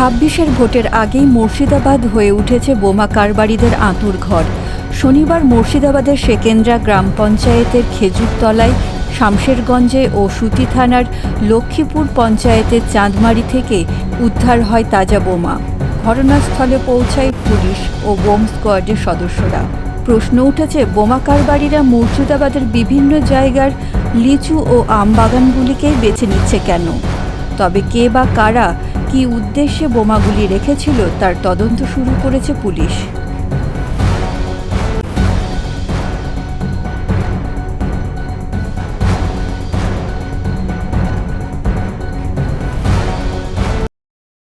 ছাব্বিশের ভোটের আগেই মুর্শিদাবাদ হয়ে উঠেছে বোমা কারবারিদের আঁতুর ঘর। শনিবার মুর্শিদাবাদের সেকেন্দ্রা গ্রাম পঞ্চায়েতের খেজুরতলায় শামশেরগঞ্জে ও সুতি থানার লক্ষ্মীপুর পঞ্চায়েতের চাঁদমারি থেকে উদ্ধার হয় তাজা বোমা। ঘটনাস্থলে পৌঁছায় পুলিশ ও বোম স্কোয়াডের সদস্যরা। প্রশ্ন উঠেছে, বোমা কারবারিরা মুর্শিদাবাদের বিভিন্ন জায়গার লিচু ও আম বাগানগুলিকেই বেছে নিচ্ছে কেন? তবে কে বা কারা কী উদ্দেশ্যে বোমাগুলি রেখেছিল তার তদন্ত শুরু করেছে পুলিশ।